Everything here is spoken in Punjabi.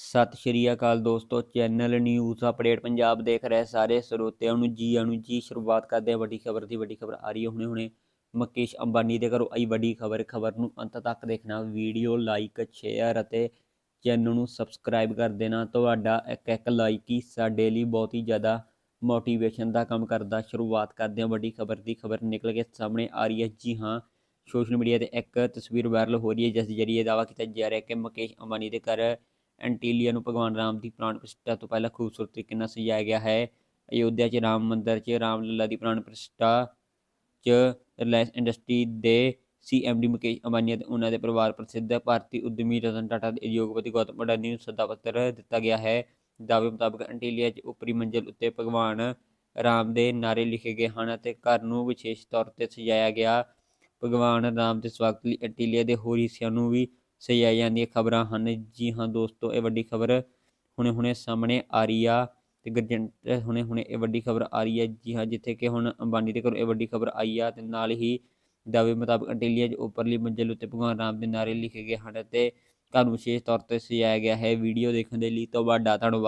ਸਤਿ ਸ਼੍ਰੀ ਅਕਾਲ ਦੋਸਤੋ, ਚੈਨਲ ਨਿਊਜ਼ ਅਪਡੇਟ ਪੰਜਾਬ ਦੇਖ ਰਹੇ ਸਾਰੇ ਸਰੋਤਿਆਂ ਨੂੰ ਜੀ ਆਇਆਂ ਜੀ, ਸ਼ੁਰੂਆਤ ਕਰਦੇ ਹਾਂ ਵੱਡੀ ਖਬਰ ਦੀ, ਵੱਡੀ ਖਬਰ ਆ ਰਹੀ ਹੈ ਹੁਣੇ ਹੁਣੇ। ਮੁਕੇਸ਼ ਅੰਬਾਨੀ ਦੇ ਘਰੋਂ ਆਈ ਵੱਡੀ ਖਬਰ ਖਬਰ ਨੂੰ ਅੰਤ ਤੱਕ ਦੇਖਣਾ ਵੀਡੀਓ ਲਾਈਕ ਸ਼ੇਅਰ ਅਤੇ ਚੈਨਲ ਨੂੰ ਸਬਸਕ੍ਰਾਈਬ ਕਰ ਦੇਣਾ। ਤੁਹਾਡਾ ਇੱਕ ਇੱਕ ਲਾਈਕ ਹੀ ਸਾਡੇ ਲਈ ਬਹੁਤ ਹੀ ਜ਼ਿਆਦਾ ਮੋਟੀਵੇਸ਼ਨ ਦਾ ਕੰਮ ਕਰਦਾ। ਸ਼ੁਰੂਆਤ ਕਰਦੇ ਹਾਂ ਵੱਡੀ ਖਬਰ ਦੀ, ਖਬਰ ਨਿਕਲ ਕੇ ਸਾਹਮਣੇ ਆ ਰਹੀ ਹੈ। ਜੀ ਹਾਂ ਸੋਸ਼ਲ ਮੀਡੀਆ ਤੇ ਇੱਕ ਤਸਵੀਰ ਵਾਇਰਲ ਹੋ ਰਹੀ ਹੈ, ਜਿਸ ਜਰੀਏ ਦਾਅਵਾ ਕੀਤਾ ਜਾ ਰਿਹਾ ਕਿ ਮੁਕੇਸ਼ ਅੰਬਾਨੀ ਦੇ ਘਰ ਐਂਟੀਲੀਆ ਨੂੰ ਭਗਵਾਨ ਰਾਮ ਦੀ ਪ੍ਰਾਣ ਪ੍ਰਤਿਸ਼ਠਾ ਤੋਂ ਪਹਿਲਾਂ ਖੂਬਸੂਰਤ ਤਰੀਕੇ ਨਾਲ ਸਜਾਇਆ ਗਿਆ ਹੈ। ਅਯੋਧਿਆ 'ਚ ਰਾਮ ਮੰਦਿਰ 'ਚ ਰਾਮ ਲੱਲਾ ਦੀ ਪ੍ਰਾਣ ਪ੍ਰਤਿਸ਼ਠਾ 'ਚ ਰਿਲਾਇੰਸ ਇੰਡਸਟਰੀ ਦੇ C M D Mukesh Ambani ਅਤੇ ਉਹਨਾਂ ਦੇ ਪਰਿਵਾਰ ਪ੍ਰਸਿੱਧ ਭਾਰਤੀ ਉਦਮੀ ਰਤਨ ਟਾਟਾ ਦੇ ਉਦਯੋਗਪਤੀ ਗੌਤਮ ਅਡਾਨੀ ਨੂੰ ਸੱਦਾ ਪੱਤਰ ਦਿੱਤਾ ਗਿਆ ਹੈ। ਦਾਅਵੇ ਮੁਤਾਬਕ ਐਂਟੀਲੀਆ 'ਚ ਉੱਪਰੀ ਮੰਜ਼ਿਲ ਉੱਤੇ ਭਗਵਾਨ ਰਾਮ ਦੇ ਨਾਰੇ ਲਿਖੇ ਗਏ ਹਨ ਅਤੇ ਘਰ ਨੂੰ ਵਿਸ਼ੇਸ਼ ਤੌਰ ਤੇ ਸਜਾਇਆ ਗਿਆ। ਭਗਵਾਨ ਰਾਮ ਦੇ ਸਵਾਗਤ ਲਈ ਐਂਟੀਲੀਆ ਦੇ ਹੋਰ ਹਿੱਸਿਆਂ ਨੂੰ ਵੀ ਸਜਾਈ ਜਾਂਦੀਆਂ ਖਬਰਾਂ ਹਨ। ਜੀ ਹਾਂ ਦੋਸਤੋ, ਇਹ ਵੱਡੀ ਖਬਰ ਹੁਣੇ ਹੁਣੇ ਸਾਹਮਣੇ ਆ ਰਹੀ ਆ ਤੇ ਗਰਜੰਟ ਹੁਣੇ ਹੁਣੇ ਇਹ ਵੱਡੀ ਖਬਰ ਆ ਰਹੀ ਹੈ ਜੀ ਹਾਂ, ਜਿੱਥੇ ਕਿ ਹੁਣ ਅੰਬਾਨੀ ਦੇ ਘਰੋਂ ਇਹ ਵੱਡੀ ਖਬਰ ਆਈ ਆ ਤੇ ਨਾਲ ਹੀ ਦਾਅਵੇ ਮੁਤਾਬਕ ਅੰਟੇਲੀਆ ਦੇ ਉੱਪਰਲੀ ਮੰਜ਼ਿਲ ਉੱਤੇ ਭਗਵਾਨ ਰਾਮ ਦੇ ਨਾਰੇ ਲਿਖੇ ਗਏ ਹਨ ਤੇ ਘਰ ਨੂੰ ਵਿਸ਼ੇਸ਼ ਤੌਰ ਤੇ ਸਜਾਇਆ ਗਿਆ ਹੈ। ਵੀਡੀਓ ਦੇਖਣ ਦੇ ਲਈ ਤੋਂ ਤੁਹਾਡਾ ਧੰਨਵਾਦ।